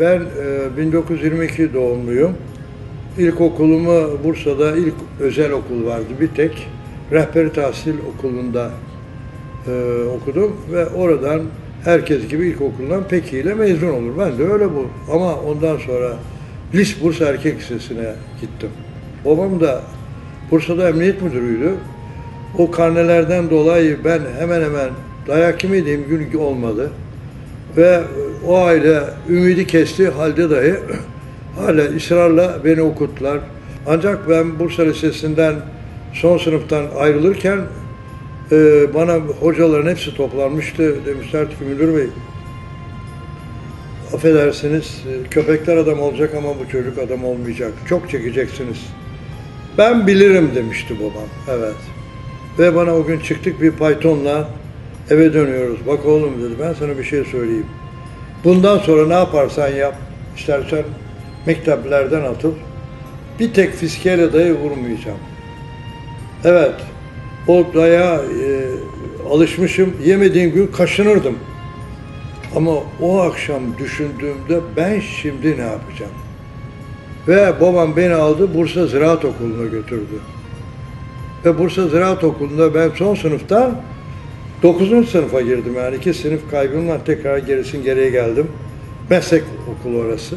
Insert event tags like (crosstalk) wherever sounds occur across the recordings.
Ben e, 1922 doğumluyum. İlkokulumu Bursa'da ilk özel okul vardı bir tek. Rehberi Tahsil Okulu'nda e, okudum ve oradan herkes gibi ilkokuldan pek ile mezun olur. Ben de öyle bu. Ama ondan sonra Lis Bursa Erkek Lisesi'ne gittim. Babam da Bursa'da emniyet müdürüydü. O karnelerden dolayı ben hemen hemen dayak yemediğim gün olmadı. Ve o aile ümidi kesti halde dahi (clears throat) hala ısrarla beni okuttular. Ancak ben Bursa Lisesi'nden son sınıftan ayrılırken e, bana hocaların hepsi toplanmıştı. Demişlerdi ki müdür bey affedersiniz e, köpekler adam olacak ama bu çocuk adam olmayacak. Çok çekeceksiniz. Ben bilirim demişti babam. Evet. Ve bana o gün çıktık bir Python'la eve dönüyoruz. Bak oğlum dedi ben sana bir şey söyleyeyim. Bundan sonra ne yaparsan yap. istersen mekteplerden atıl. Bir tek fiskele dayı vurmayacağım. Evet. O daya e, alışmışım. Yemediğim gün kaşınırdım. Ama o akşam düşündüğümde ben şimdi ne yapacağım? Ve babam beni aldı Bursa Ziraat Okulu'na götürdü. Ve Bursa Ziraat Okulu'nda ben son sınıftan 9. sınıfa girdim. Yani iki sınıf kaybımla tekrar gerisin geriye geldim. Meslek okulu orası.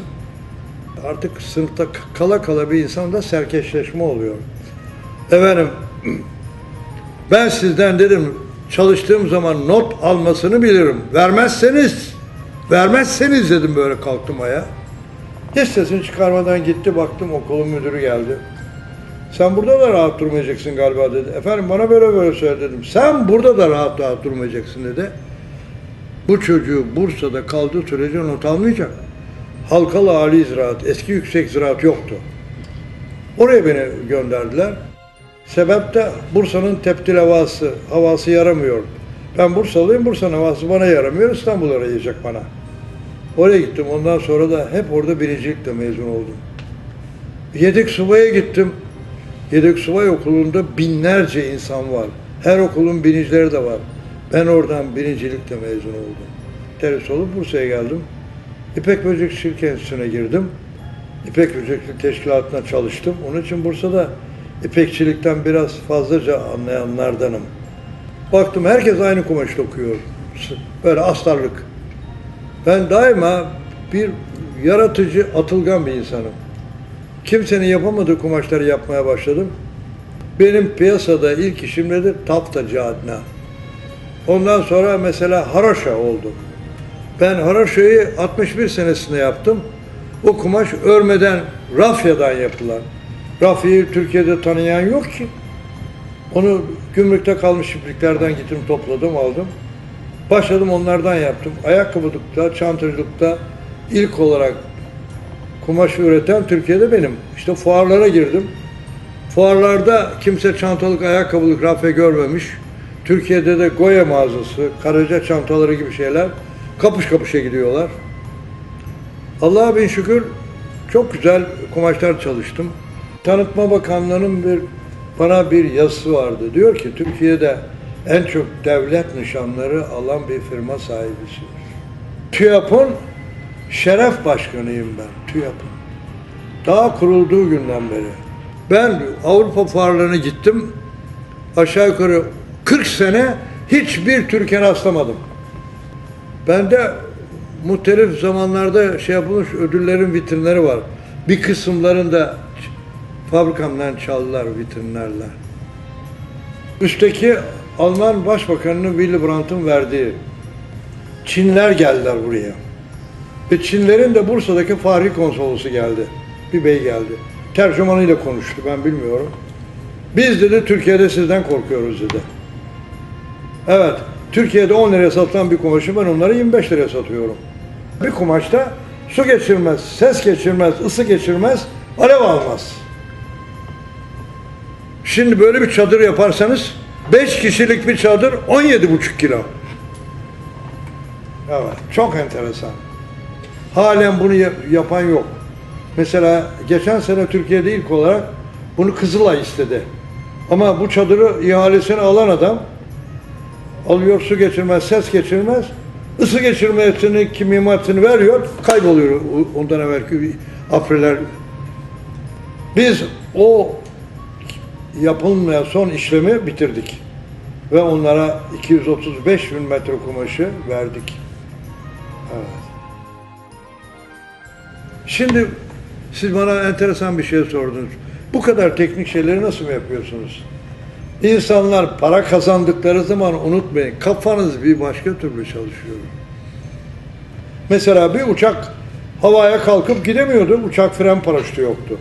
Artık sınıfta kala kala bir insanda serkeşleşme oluyor. Efendim, (clears throat) ben sizden dedim çalıştığım zaman not almasını bilirim. Vermezseniz, vermezseniz dedim böyle kalktım ayağa. Hiç sesini çıkarmadan gitti baktım okulun müdürü geldi. Sen burada da rahat durmayacaksın galiba dedi. Efendim bana böyle böyle söyle dedim. Sen burada da rahat rahat durmayacaksın dedi. Bu çocuğu Bursa'da kaldığı sürece not almayacak. Halkalı Ali Ziraat, eski yüksek ziraat yoktu. Oraya beni gönderdiler. Sebep de Bursa'nın teptil havası, havası yaramıyor. Ben Bursalıyım, Bursa'nın havası bana yaramıyor, İstanbul arayacak bana. Oraya gittim, ondan sonra da hep orada birincilikle mezun oldum. Yedek subaya gittim. Yedek subay okulunda binlerce insan var. Her okulun birincileri de var. Ben oradan birincilikle mezun oldum. Terhis olup Bursa'ya geldim. İpek Böcekçilik Enstitüsü'ne girdim. İpek Böcekçilik Teşkilatı'na çalıştım. Onun için Bursa'da ipekçilikten biraz fazlaca anlayanlardanım. Baktım herkes aynı kumaş dokuyor. Böyle astarlık. Ben daima bir yaratıcı, atılgan bir insanım. Kimsenin yapamadığı kumaşları yapmaya başladım. Benim piyasada ilk işim nedir? Taftacı adına. Ondan sonra mesela haroşa oldu. Ben haroşayı 61 senesinde yaptım. O kumaş örmeden, rafyadan yapılan. Rafyayı Türkiye'de tanıyan yok ki. Onu gümrükte kalmış ipliklerden gittim topladım aldım. Başladım onlardan yaptım. Ayakkabılıkta, çantacılıkta ilk olarak kumaşı üreten Türkiye'de benim. İşte fuarlara girdim. Fuarlarda kimse çantalık, ayakkabılık, rafya görmemiş. Türkiye'de de Goya mağazası, Karaca çantaları gibi şeyler kapış kapışa gidiyorlar. Allah'a bin şükür çok güzel kumaşlar çalıştım. Tanıtma Bakanlığı'nın bir bana bir yazısı vardı. Diyor ki Türkiye'de en çok devlet nişanları alan bir firma sahibisiniz. TÜYAP'ın şeref başkanıyım ben TÜYAP'ın. Daha kurulduğu günden beri. Ben Avrupa fuarlarına gittim. Aşağı yukarı 40 sene hiçbir Türkiye rastlamadım. Ben de muhtelif zamanlarda şey yapılmış ödüllerin vitrinleri var. Bir kısımlarında fabrikamdan çaldılar vitrinlerle. Üstteki Alman Başbakanı'nın Willy Brandt'ın verdiği Çinler geldiler buraya. Ve Çinlerin de Bursa'daki Fahri Konsolosu geldi. Bir bey geldi. Tercümanıyla konuştu ben bilmiyorum. Biz dedi Türkiye'de sizden korkuyoruz dedi. Evet, Türkiye'de 10 liraya satılan bir kumaşı ben onları 25 liraya satıyorum. Bir kumaşta su geçirmez, ses geçirmez, ısı geçirmez, alev almaz. Şimdi böyle bir çadır yaparsanız 5 kişilik bir çadır 17,5 kilo. Evet, çok enteresan. Halen bunu yap- yapan yok. Mesela geçen sene Türkiye'de ilk olarak bunu Kızılay istedi. Ama bu çadırı ihalesini alan adam alıyor su geçirmez, ses geçirmez. ısı geçirmesini, kimyamatını veriyor, kayboluyor ondan evvelki afreler. Biz o yapılmayan son işlemi bitirdik. Ve onlara 235 bin metre kumaşı verdik. Evet. Şimdi siz bana enteresan bir şey sordunuz. Bu kadar teknik şeyleri nasıl mı yapıyorsunuz? İnsanlar para kazandıkları zaman unutmayın, kafanız bir başka türlü çalışıyor. Mesela bir uçak havaya kalkıp gidemiyordu, uçak fren paraşütü yoktu.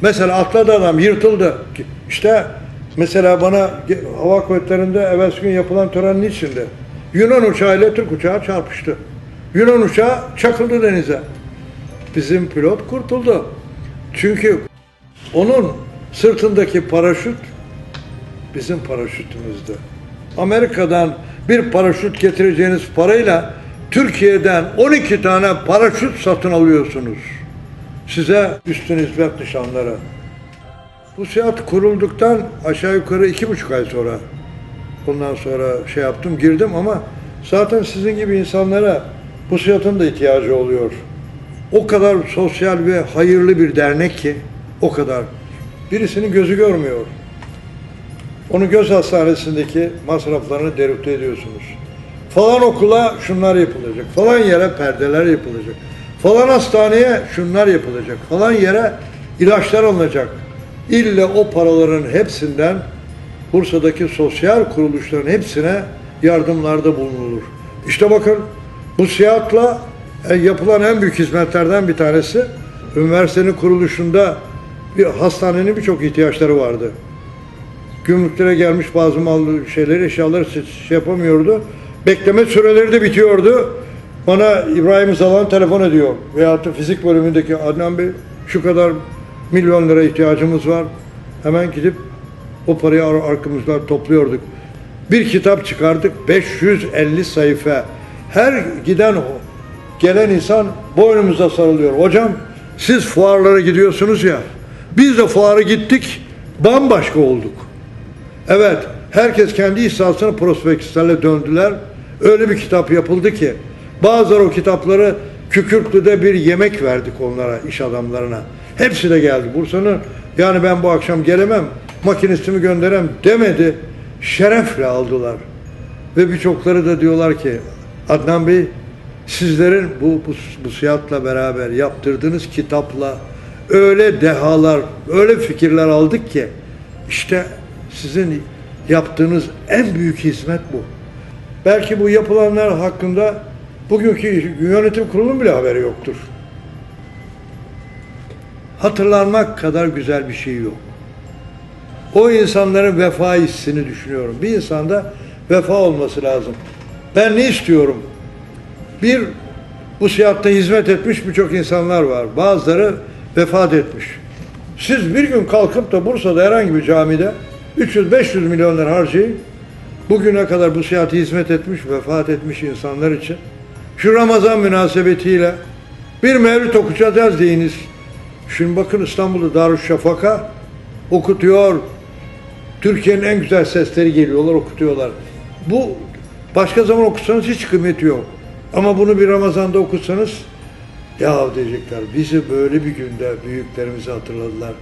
Mesela atladı adam, yırtıldı. İşte mesela bana hava kuvvetlerinde evvelsi gün yapılan törenin içinde Yunan uçağı ile Türk uçağı çarpıştı. Yunan uçağı çakıldı denize. Bizim pilot kurtuldu. Çünkü onun sırtındaki paraşüt bizim paraşütümüzdü. Amerika'dan bir paraşüt getireceğiniz parayla Türkiye'den 12 tane paraşüt satın alıyorsunuz. Size üstün hizmet nişanları. Bu seyahat kurulduktan aşağı yukarı iki buçuk ay sonra ondan sonra şey yaptım girdim ama zaten sizin gibi insanlara bu seyahatin de ihtiyacı oluyor. O kadar sosyal ve hayırlı bir dernek ki o kadar. Birisinin gözü görmüyor. Onu göz hastanesindeki masraflarını derüfte ediyorsunuz. Falan okula şunlar yapılacak. Falan yere perdeler yapılacak. Falan hastaneye şunlar yapılacak. Falan yere ilaçlar alınacak. İlle o paraların hepsinden Bursa'daki sosyal kuruluşların hepsine yardımlarda bulunulur. İşte bakın bu seyahatla e, yapılan en büyük hizmetlerden bir tanesi üniversitenin kuruluşunda bir hastanenin birçok ihtiyaçları vardı gümrüklere gelmiş bazı mal şeyleri, eşyaları şey şey yapamıyordu. Bekleme süreleri de bitiyordu. Bana İbrahim Zalan telefon ediyor. Veyahut da fizik bölümündeki Adnan Bey şu kadar milyon lira ihtiyacımız var. Hemen gidip o parayı ar- arkamızdan topluyorduk. Bir kitap çıkardık 550 sayfa. Her giden gelen insan boynumuza sarılıyor. Hocam siz fuarlara gidiyorsunuz ya. Biz de fuara gittik. Bambaşka olduk. Evet, herkes kendi ihsasını prospektüslerle döndüler. Öyle bir kitap yapıldı ki bazıları o kitapları Kükürtlü'de bir yemek verdik onlara, iş adamlarına. Hepsi de geldi. Bursa'nın yani ben bu akşam gelemem, makinistimi gönderem demedi. Şerefle aldılar. Ve birçokları da diyorlar ki Adnan Bey sizlerin bu, bu, bu seyahatle beraber yaptırdığınız kitapla öyle dehalar, öyle fikirler aldık ki işte sizin yaptığınız en büyük hizmet bu. Belki bu yapılanlar hakkında bugünkü yönetim kurulunun bile haberi yoktur. Hatırlanmak kadar güzel bir şey yok. O insanların vefa hissini düşünüyorum. Bir insanda vefa olması lazım. Ben ne istiyorum? Bir, bu seyahatte hizmet etmiş birçok insanlar var. Bazıları vefat etmiş. Siz bir gün kalkıp da Bursa'da herhangi bir camide 300-500 milyon lira harcayın. Bugüne kadar bu seyahate hizmet etmiş, vefat etmiş insanlar için şu Ramazan münasebetiyle bir mevlüt okuyacağız deyiniz. Şimdi bakın İstanbul'da Darüşşafaka okutuyor. Türkiye'nin en güzel sesleri geliyorlar, okutuyorlar. Bu başka zaman okusanız hiç kıymeti yok. Ama bunu bir Ramazan'da okusanız ya diyecekler bizi böyle bir günde büyüklerimizi hatırladılar.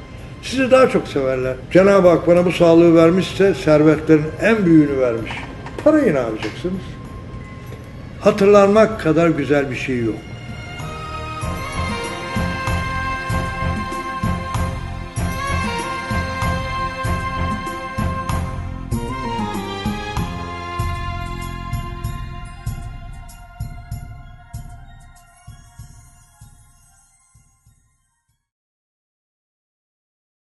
Sizi daha çok severler. Cenab-ı Hak bana bu sağlığı vermişse servetlerin en büyüğünü vermiş. Parayı ne yapacaksınız? Hatırlanmak kadar güzel bir şey yok.